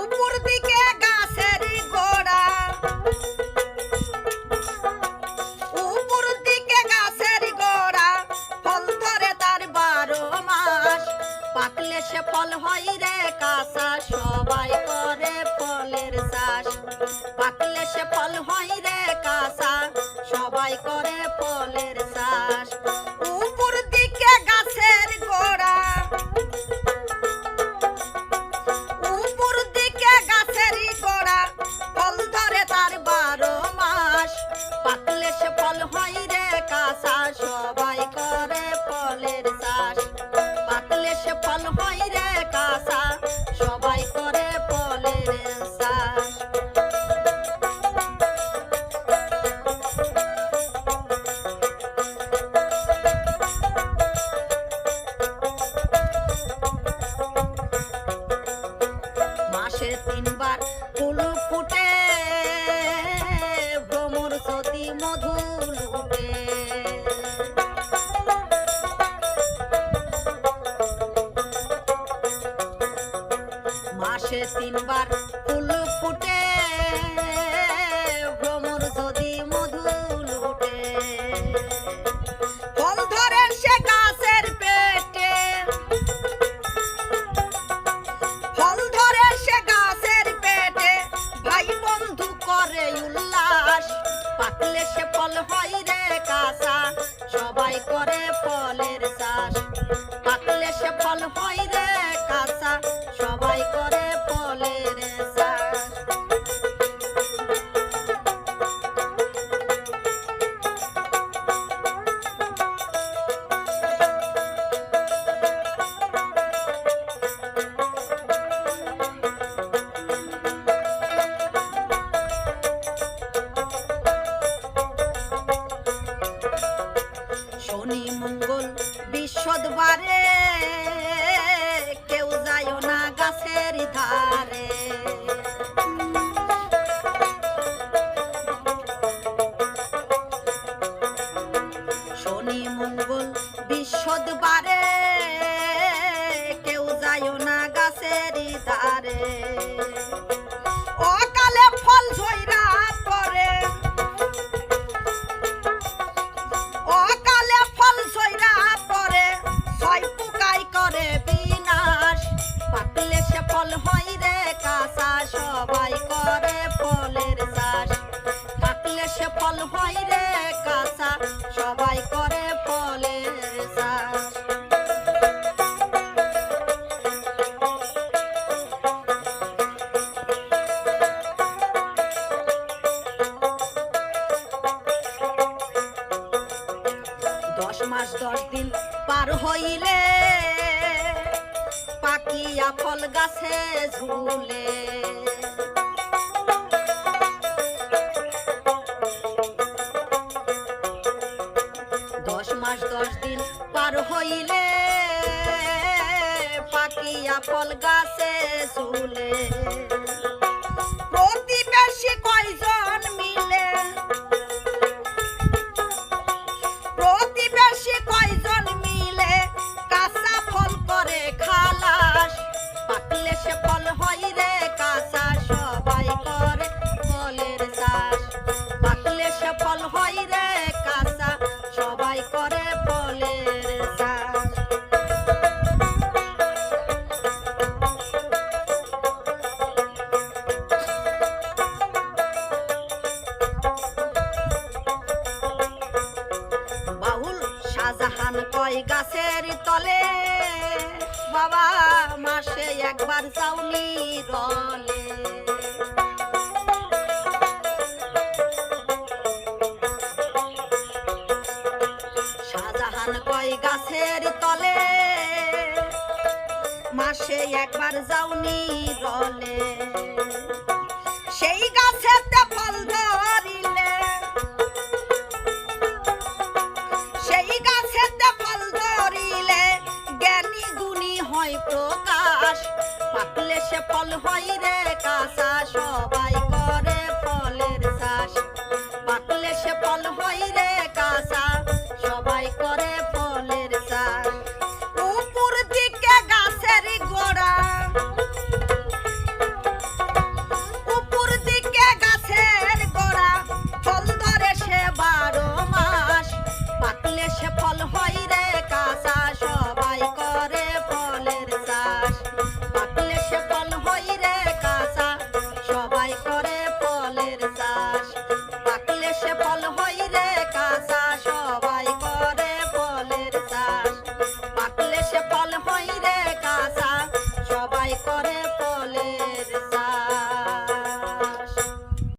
উপর দিকে গাছের গোড়া। উপর দিকে গাছের গোড়া, ফল ধরে তার বারো মাস। পাকলে সে ফল হয় রে কাঁচা, সবাই করে পাকলে সে কাসা। সবাই করে মাসে তিনবার ফুল ফুটে, ভ্রমর যদি মধু লুটে ফল ধরে সে গাছের পেটে। ফল ধরে সে গাছের পেটে, ভাই বন্ধু করে উল্লাস। পাকলে সে ফল হয় রে কাঁচা, সবাই করে ফলের বিশ্বদবারে সবাই করে ফলের চাষ। পাকলে সে ফল হয় রে কাঁচা, সবাই করে ফলের চাষ। দশ মাস দশ দিন পার হইলে পাকিয়া ফল গাছে ঝুলে। মাস দশ দিন পার হইলে পাকিয়া ফল গাছে ঝুলে। কয় গাছের তলে। বাবা মাসে একবার চাউনি রলে শাহজাহান কয় গাছের তলে। মাসে একবার যাওনি রলে হয় প্রকাশ। পাকলে সে ফল হয় রে কাঁচা সবাই